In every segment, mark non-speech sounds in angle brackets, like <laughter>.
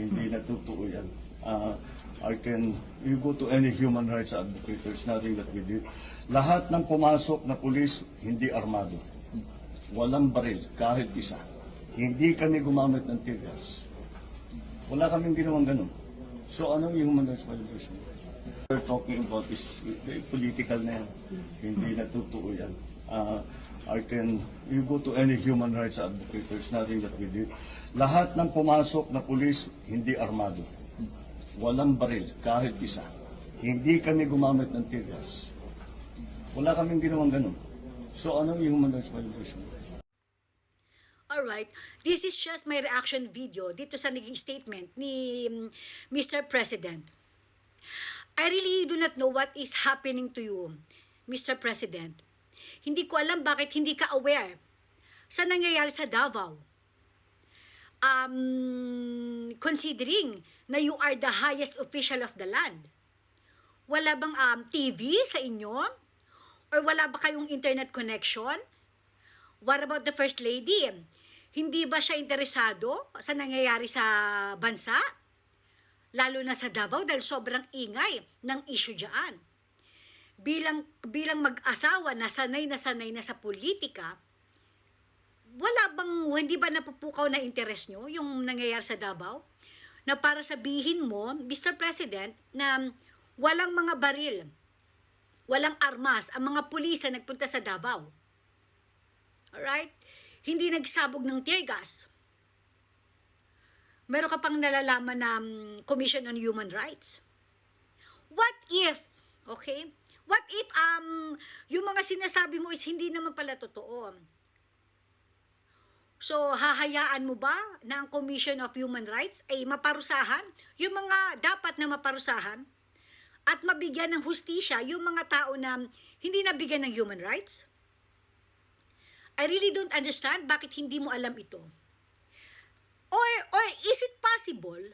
Hindi na totoo yan. Ah, I can, you go to any human rights advocate, there's nothing that we did. Lahat ng pumasok na pulis, hindi armado. Walang baril, kahit isa. Hindi kami gumamit ng tear gas. Wala kaming ginawang ganun. So anong human rights violation? We're talking about is very political na yan. Hindi na totoo yan. Ah, I can, you go to any human rights advocate, there's nothing that we did. Lahat ng pumasok na pulis, hindi armado. Walang baril, kahit isa. Hindi kami gumamit ng tear gas. Wala kaming ginawang ganun. So anong human rights violation? Alright, this is just my reaction video dito sa naging statement ni mm, Mr. President. I really do not know what is happening to you, Mr. President. Hindi ko alam bakit hindi ka aware sa nangyayari sa Davao. Um, considering na you are the highest official of the land. Wala bang um, TV sa inyo? Or wala ba kayong internet connection? What about the First Lady? Hindi ba siya interesado sa nangyayari sa bansa? Lalo na sa Davao dahil sobrang ingay ng issue dyan. Bilang, bilang mag-asawa na sanay na sanay na sa politika, wala bang, hindi ba napupukaw na interes nyo yung nangyayari sa Davao? Na para sabihin mo, Mr. President, na walang mga baril, walang armas, ang mga pulis na nagpunta sa Davao. Alright? Hindi nagsabog ng tear gas. Meron ka pang nalalaman na um, Commission on Human Rights. What if, okay? What if um, yung mga sinasabi mo is hindi naman pala totoo? So, hahayaan mo ba na ang Commission of Human Rights ay maparusahan? Yung mga dapat na maparusahan? At mabigyan ng hustisya yung mga tao na hindi nabigyan ng human rights? I really don't understand bakit hindi mo alam ito. Or, or is it possible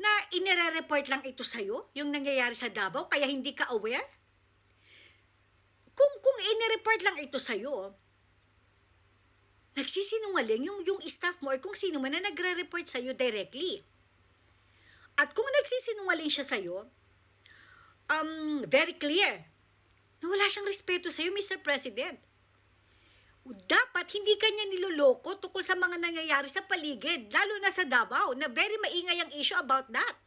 na inire-report lang ito sa'yo, yung nangyayari sa Davao, kaya hindi ka aware? Kung, kung inire-report lang ito sa'yo, nagsisinungaling yung, yung staff mo or kung sino man na nagre-report sa'yo directly. At kung nagsisinungaling siya sa'yo, um, very clear na wala siyang respeto sa'yo, Mr. President dapat hindi kanya niloloko tungkol sa mga nangyayari sa paligid, lalo na sa Davao, na very maingay ang issue about that.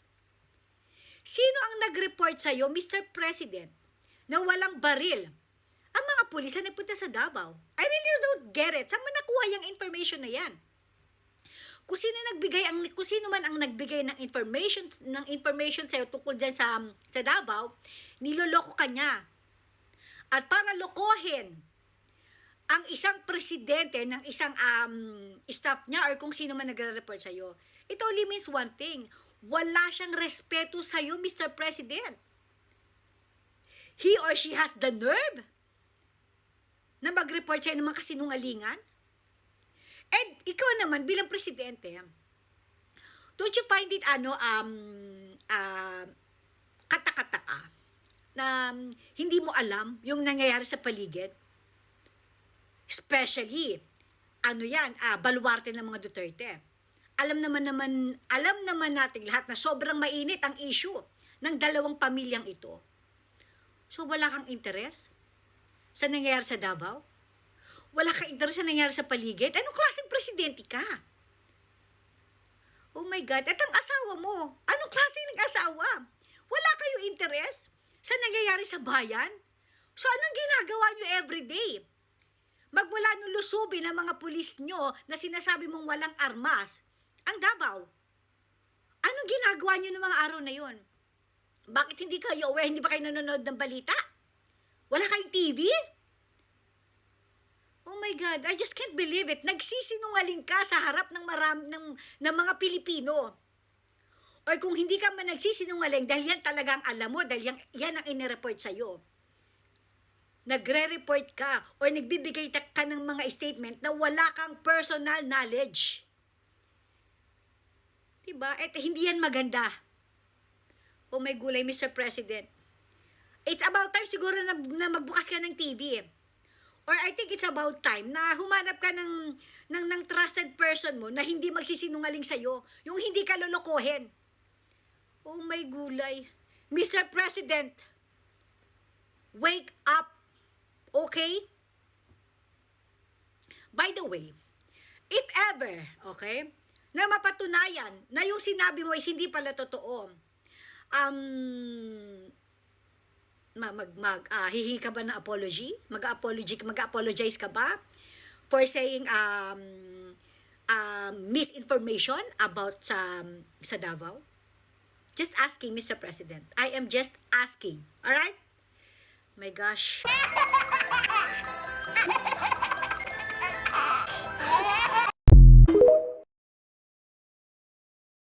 Sino ang nag-report sa iyo, Mr. President, na walang baril? Pulis na nagpunta sa Davao. I really don't get it. Saan man nakuha yung information na yan? Kung sino nagbigay ang kung sino man ang nagbigay ng information ng information sa tungkol diyan sa sa Davao, niloloko kanya. At para lokohin ang isang presidente ng isang um, staff niya or kung sino man nagre-report sa iyo, it only means one thing. Wala siyang respeto sa iyo, Mr. President. He or she has the nerve na mag-report sa ng mga kasinungalingan. And ikaw naman bilang presidente, don't you find it ano um uh, katakataka na um, hindi mo alam yung nangyayari sa paligid? Especially, ano yan, ah, baluarte ng mga Duterte. Alam naman naman, alam naman natin lahat na sobrang mainit ang issue ng dalawang pamilyang ito. So wala kang interes sa nangyayari sa Davao? Wala kang interes sa nangyayari sa paligid? Anong klaseng presidente ka? Oh my God, at ang asawa mo, anong klaseng ng asawa? Wala kayo interes sa nangyayari sa bayan? So anong ginagawa nyo everyday? Magmula nung lusubin ng mga pulis nyo na sinasabi mong walang armas, ang Davao. Anong ginagawa nyo ng mga araw na yon? Bakit hindi kayo aware? Hindi ba kayo nanonood ng balita? Wala kayong TV? Oh my God, I just can't believe it. Nagsisinungaling ka sa harap ng maram ng, ng mga Pilipino. Or kung hindi ka man nagsisinungaling dahil yan talagang alam mo, dahil yan, yan ang inireport sa'yo nagre-report ka or nagbibigay ka ng mga statement na wala kang personal knowledge. Diba? At hindi yan maganda. Oh my gulay, Mr. President. It's about time siguro na, na magbukas ka ng TV. or I think it's about time na humanap ka ng, ng, ng trusted person mo na hindi magsisinungaling sa'yo, yung hindi ka lolokohin. Oh my gulay. Mr. President, wake up. Okay? By the way, if ever, okay, na mapatunayan na yung sinabi mo is hindi pala totoo, um, ma- mag, mag, ah, hihingi ka ba ng apology? Mag-apology, mag-apologize ka ba for saying um, um, misinformation about sa, sa Davao? Just asking, Mr. President. I am just asking. Alright? My gosh. <laughs>